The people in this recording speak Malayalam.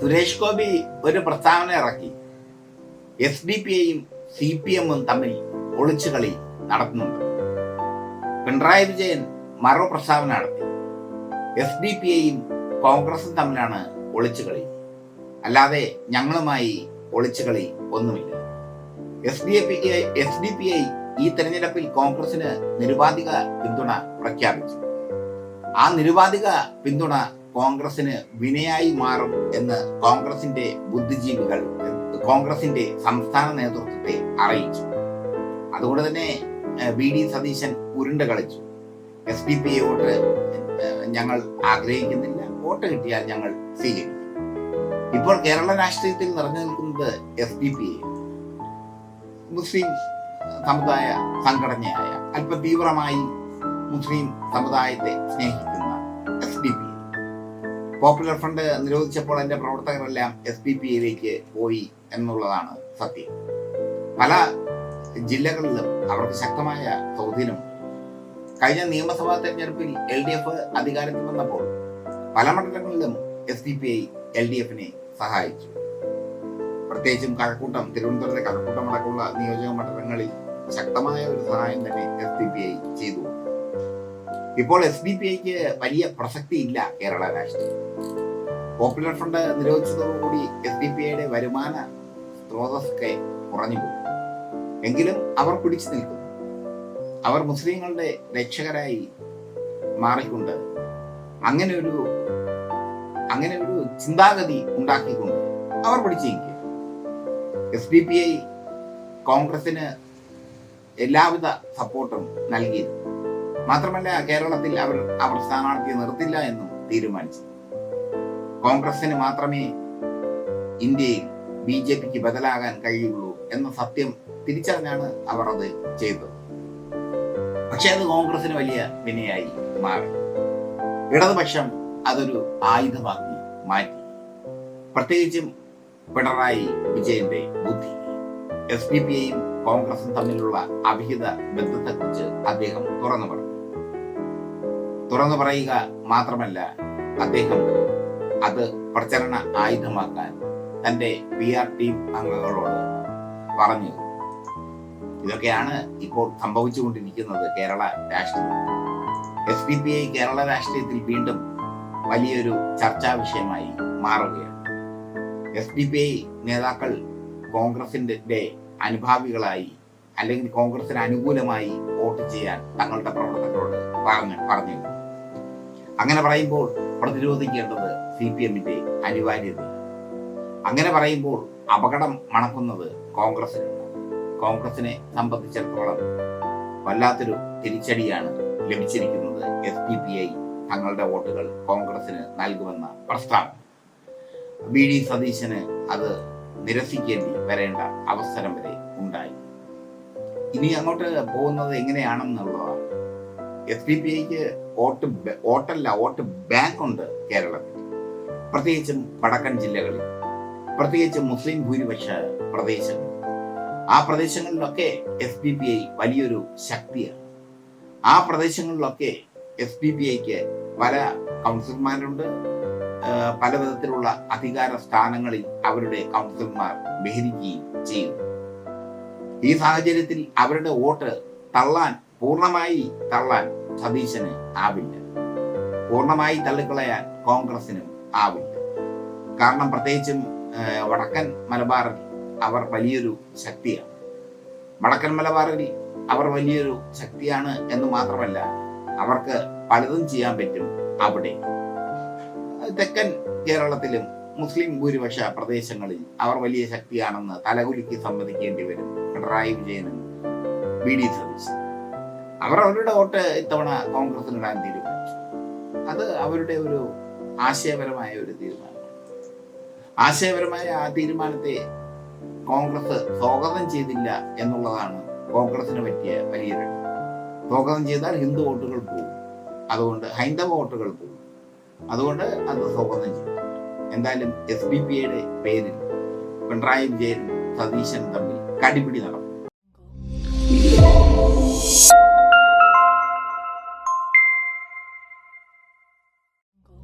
സുരേഷ് ഗോപി ഒരു പ്രസ്താവന ഇറക്കി. എസ് ഡി പി ഐയും സി പി എമ്മും തമ്മിൽ ഒളിച്ചുകളി നടത്തുന്നുണ്ട്. പിണറായി വിജയൻ മറു പ്രസ്താവന നടത്തി. എസ് ഡി പി ഐയും കോൺഗ്രസും തമ്മിലാണ് ഒളിച്ചുകളി അല്ലാതെ ഞങ്ങളുമായി ഒളിച്ചുകളി ഒന്നുമില്ല. S D P S D P I ഈ തെരഞ്ഞെടുപ്പിൽ കോൺഗ്രസിന് നിരുപാധിക പിന്തുണ പ്രഖ്യാപിച്ചു. ആ നിരുപാധിക പിന്തുണ കോൺഗ്രസിന് വിനയായി മാറും എന്ന് കോൺഗ്രസിന്റെ ബുദ്ധിജീവികൾ കോൺഗ്രസിന്റെ സംസ്ഥാന നേതൃത്വത്തെ അറിയിച്ചു. അതുകൊണ്ട് തന്നെ വി ഡി സതീശൻ ഉരുണ്ട കളിച്ചു. എസ് ഡി പി വോട്ട് ഞങ്ങൾ ആഗ്രഹിക്കുന്നില്ല. വോട്ട് കിട്ടിയാൽ ഞങ്ങൾ സ്വീകരിക്കും. ഇപ്പോൾ കേരള രാഷ്ട്രീയത്തിൽ നിറഞ്ഞു നിൽക്കുന്നത് എസ് ഡി പി മുസ്ലിം സമുദായ സംഘടനയായ അല്പ തീവ്രമായി മുസ്ലിം സമുദായത്തെ സ്നേഹിക്കുന്ന S D P popular front നിരോധിച്ചപ്പോൾ എന്റെ പ്രവർത്തകരെല്ലാം എസ് ഡി പി പോയി എന്നുള്ളതാണ് സത്യം. പല ജില്ലകളിലും അവർക്ക് ശക്തമായ സ്വാധീനം. കഴിഞ്ഞ നിയമസഭാ തെരഞ്ഞെടുപ്പിൽ എൽ ഡി എഫ് അധികാരത്തിൽ വന്നപ്പോൾ പല മണ്ഡലങ്ങളിലും S D P I L D എഫിനെ സഹായിച്ചു. പ്രത്യേകിച്ചും കഴക്കൂട്ടം തിരുവനന്തപുരത്തെ കഴക്കൂട്ടം അടക്കമുള്ള നിയോജക മണ്ഡലങ്ങളിൽ ശക്തമായ ഒരു സഹായം തന്നെ എസ് ഡി പി ഐ ചെയ്തു. ഇപ്പോൾ എസ് ഡി പി ഐക്ക് വലിയ പ്രസക്തി ഇല്ല കേരള രാഷ്ട്രീയം. പോപ്പുലർ ഫ്രണ്ട് നിരോധിച്ചതോടുകൂടി എസ് ഡി പി ഐയുടെ വരുമാന സ്രോതസ്സൊക്കെ കുറഞ്ഞു പോകും. എങ്കിലും അവർ പിടിച്ചു നിൽക്കുന്നു. അവർ മുസ്ലിങ്ങളുടെ രക്ഷകരായി മാറിക്കൊണ്ട് അങ്ങനെ ഒരു അങ്ങനെ ഒരു ചിന്താഗതി ഉണ്ടാക്കിക്കൊണ്ട് അവർ പിടിച്ചു നിൽക്കുക എസ് ഡി പി ഐ കോൺഗ്രസിന് എല്ലാവിധ സപ്പോർട്ടും നൽകിയിരുന്നു. മാത്രമല്ല കേരളത്തിൽ അവർ അവർ സ്ഥാനാർത്ഥിയെ നിർത്തില്ല എന്നും തീരുമാനിച്ചു. കോൺഗ്രസിന് മാത്രമേ ഇന്ത്യയിൽ ബി ജെ പിക്ക് ബദലാകാൻ കഴിയുള്ളൂ എന്ന സത്യം തിരിച്ചറിഞ്ഞാണ് അവർ അത് ചെയ്തത്. പക്ഷെ അത് കോൺഗ്രസിന് വലിയ വിനയായി മാറി. ഇടതുപക്ഷം അതൊരു ആയുധമാക്കി മാറ്റി. പ്രത്യേകിച്ചും പിണറായി വിജയന്റെ ബുദ്ധി. എസ് ഡി പി ഐയും കോൺഗ്രസും തമ്മിലുള്ള അഭിഹിത ബന്ധത്തെക്കുറിച്ച് അദ്ദേഹം തുറന്നു പറഞ്ഞു. തുറന്നു പറയുക മാത്രമല്ല അദ്ദേഹം അത് പ്രചരണ ആയുധമാക്കാൻ തന്റെ പി ആർ ടീം അംഗങ്ങളോട് പറഞ്ഞു. ഇതൊക്കെയാണ് ഇപ്പോൾ സംഭവിച്ചുകൊണ്ടിരിക്കുന്നത് കേരള രാഷ്ട്രീയം. S D P I Kerala രാഷ്ട്രീയത്തിൽ വീണ്ടും വലിയൊരു ചർച്ചാ വിഷയമായി മാറുകയാണ്. എസ് ഡി പി ഐ നേതാക്കൾ കോൺഗ്രസിന്റെ അനുഭാവികളായി അല്ലെങ്കിൽ കോൺഗ്രസിന് അനുകൂലമായി വോട്ട് ചെയ്യാൻ തങ്ങളുടെ പ്രവർത്തകരോട് പറഞ്ഞു പറഞ്ഞു അങ്ങനെ പറയുമ്പോൾ പ്രതിരോധിക്കേണ്ടത് സി പി എമ്മിന്റെ അനിവാര്യത. അങ്ങനെ പറയുമ്പോൾ അപകടം മണക്കുന്നത് കോൺഗ്രസിനുണ്ട് കോൺഗ്രസിനെ സംബന്ധിച്ചിടത്തോളം വല്ലാത്തൊരു തിരിച്ചടിയാണ് ലഭിച്ചിരിക്കുന്നത് എസ് ഡി പി ഐ തങ്ങളുടെ വോട്ടുകൾ കോൺഗ്രസിന് നൽകുമെന്ന പ്രസ്താവന. ബി ഡി സതീശന് അത് നിരസിക്കേണ്ടി വരേണ്ട അവസരം വരെ ഉണ്ടായി. ഇനി അങ്ങോട്ട് പോകുന്നത് എങ്ങനെയാണെന്നുള്ളതാണ് എസ് ഡി പി ഐക്ക് വോട്ട് വോട്ടല്ല വോട്ട് ബാങ്ക് ഉണ്ട് കേരളത്തിൽ. പ്രത്യേകിച്ചും വടക്കൻ ജില്ലകളിൽ. പ്രത്യേകിച്ച് മുസ്ലിം ഭൂരിപക്ഷ പ്രദേശങ്ങൾ ആ പ്രദേശങ്ങളിലൊക്കെ എസ് ഡി പി ഐ വലിയൊരു ശക്തിയാണ്. ആ പ്രദേശങ്ങളിലൊക്കെ എസ് ഡി പി ഐക്ക് പല കൗൺസിലർമാരുണ്ട്. പലവിധത്തിലുള്ള പല വിധത്തിലുള്ള അധികാര സ്ഥാനങ്ങളിൽ അവരുടെ കൗൺസിലർമാർ ബഹരിക്കുകയും ചെയ്യുന്നു. ഈ സാഹചര്യത്തിൽ അവരുടെ വോട്ട് തള്ളാൻ പൂർണമായി തള്ളാൻ സതീശന് ആവില്ല. പൂർണമായി തള്ളിക്കളയാൻ കോൺഗ്രസിനും ആവില്ല. കാരണം പ്രത്യേകിച്ചും വടക്കൻ മലബാറിൽ അവർ വലിയൊരു ശക്തിയാണ്. വടക്കൻ മലബാറിൽ അവർ വലിയൊരു ശക്തിയാണ് എന്ന് മാത്രമല്ല അവർക്ക് പലതും ചെയ്യാൻ പറ്റും അവിടെ. തെക്കൻ കേരളത്തിലും മുസ്ലിം ഭൂരിപക്ഷ പ്രദേശങ്ങളിൽ അവർ വലിയ ശക്തിയാണെന്ന് തലകുലുക്കി സമ്മതിക്കേണ്ടി വരും പിണറായി വിജയനും വി ഡി സതീശൻ. അവർ അവരുടെ വോട്ട് ഇത്തവണ കോൺഗ്രസിനിടാൻ തീരുമാനിച്ചു. അത് അവരുടെ ഒരു ആശയപരമായ ഒരു തീരുമാനം. ആശയപരമായ ആ തീരുമാനത്തെ കോൺഗ്രസ് സ്വാഗതം ചെയ്തില്ല എന്നുള്ളതാണ് കോൺഗ്രസിന് പറ്റിയ വലിയ സ്വാഗതം ചെയ്താൽ ഹിന്ദു വോട്ടുകൾ പോകും. അതുകൊണ്ട് ഹൈന്ദവ വോട്ടുകൾ പോകും. അതുകൊണ്ട് അത് സ്വാഗതം ചെയ്തു. എന്തായാലും എസ് ബി പി ഐയുടെ പേരിൽ പിണറായി വിജയൻ സതീശൻ തമ്മിൽ കടിപിടി നടന്നു.